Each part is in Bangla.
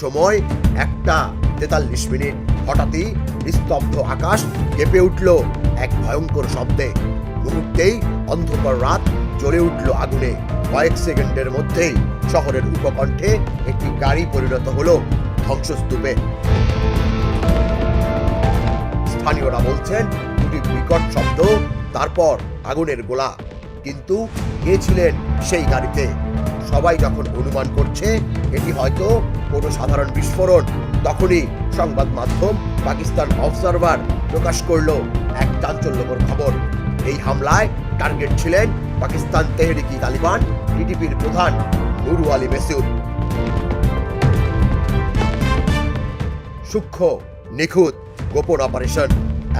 সময় একটা তেতাল্লিশ মিনিট। হঠাৎই নিস্তব্ধ আকাশ কেঁপে উঠল এক ভয়ঙ্কর শব্দে। মুহূর্তেই অন্ধকার রাত জ্বলে উঠল আগুনে। কয়েক সেকেন্ডের মধ্যেই শহরের উপকণ্ঠে একটি গাড়ি পরিণত হলো ধ্বংসস্তূপে। স্থানীয়রা বলছেন, দুটি বিকট শব্দ, তারপর আগুনের গোলা। কিন্তু কে ছিলেন সেই গাড়িতে? সবাই যখন অনুমান করছে, এটি হয়তো কোনো সাধারণ বিস্ফোরণ। তখনই সংবাদ মাধ্যম পাকিস্তান অবজারভার প্রকাশ করল এক চাঞ্চল্যকর খবর। এই হামলায় টার্গেট ছিলেন পাকিস্তান তেহরিকি তালিবান, টিডিপির প্রধান নুরু আলী মেসুদ। সূক্ষ্ম, নিখুঁত, গোপন অপারেশন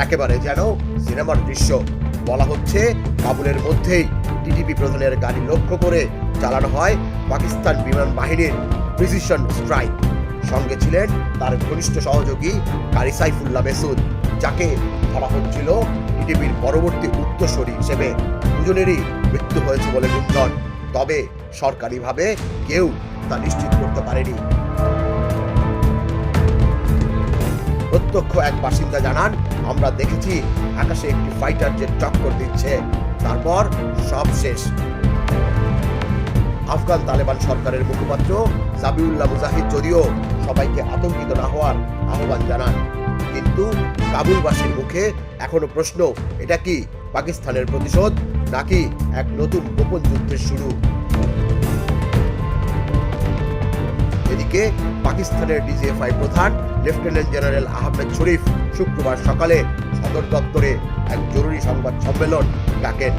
একেবারে যেন সিনেমার দৃশ্য। বলা হচ্ছে, কাবুলের মধ্যেই টিডিপি প্রধানের গাড়ি লক্ষ্য করে চালানো হয় পাকিস্তান বিমান বাহিনীর প্রিসিশন স্ট্রাইক। সঙ্গে ছিলেন তার ঘনিষ্ঠ সহযোগী কারি সাইফুল্লাহ মেসুদ, যাকে ধরা হচ্ছিল টিটিপির পরবর্তী উত্তরসূরি হিসেবে। দুজনেরই মৃত্যু হয়েছে বলে গুঞ্জন তবে সরকারিভাবে কেউ তা নিশ্চিত করতে পারেনি। প্রত্যক্ষ এক বাসিন্দা জানান, আমরা দেখেছি আকাশে একটি ফাইটার জেট চক্কর দিচ্ছে। তারপর সব শেষ। আফগান তালেবান সরকারের মুখপাত্র জাবিউল্লাহ মুজাহিদ যদিও সবাইকে আতঙ্কিত না হওয়ার আহ্বান জানান। কিন্তু কাবুলবাসীর মুখে এখনও প্রশ্ন, এটা কি পাকিস্তানের প্রতিশোধ নাকি এক নতুন গোপন যুদ্ধের শুরু? এদিকে পাকিস্তানের ডিজিএফআই প্রধান লেফটেন্যান্ট জেনারেল আহমেদ শরীফ শুক্রবার সকালে সদর দপ্তরে এক জরুরি সংবাদ সম্মেলন। ডাকেন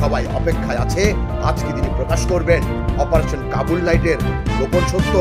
সবাই অপেক্ষায় আছে। আজকে তিনি প্রকাশ করবেন অপারেশন কাবুল লাইটের গোপন সত্য।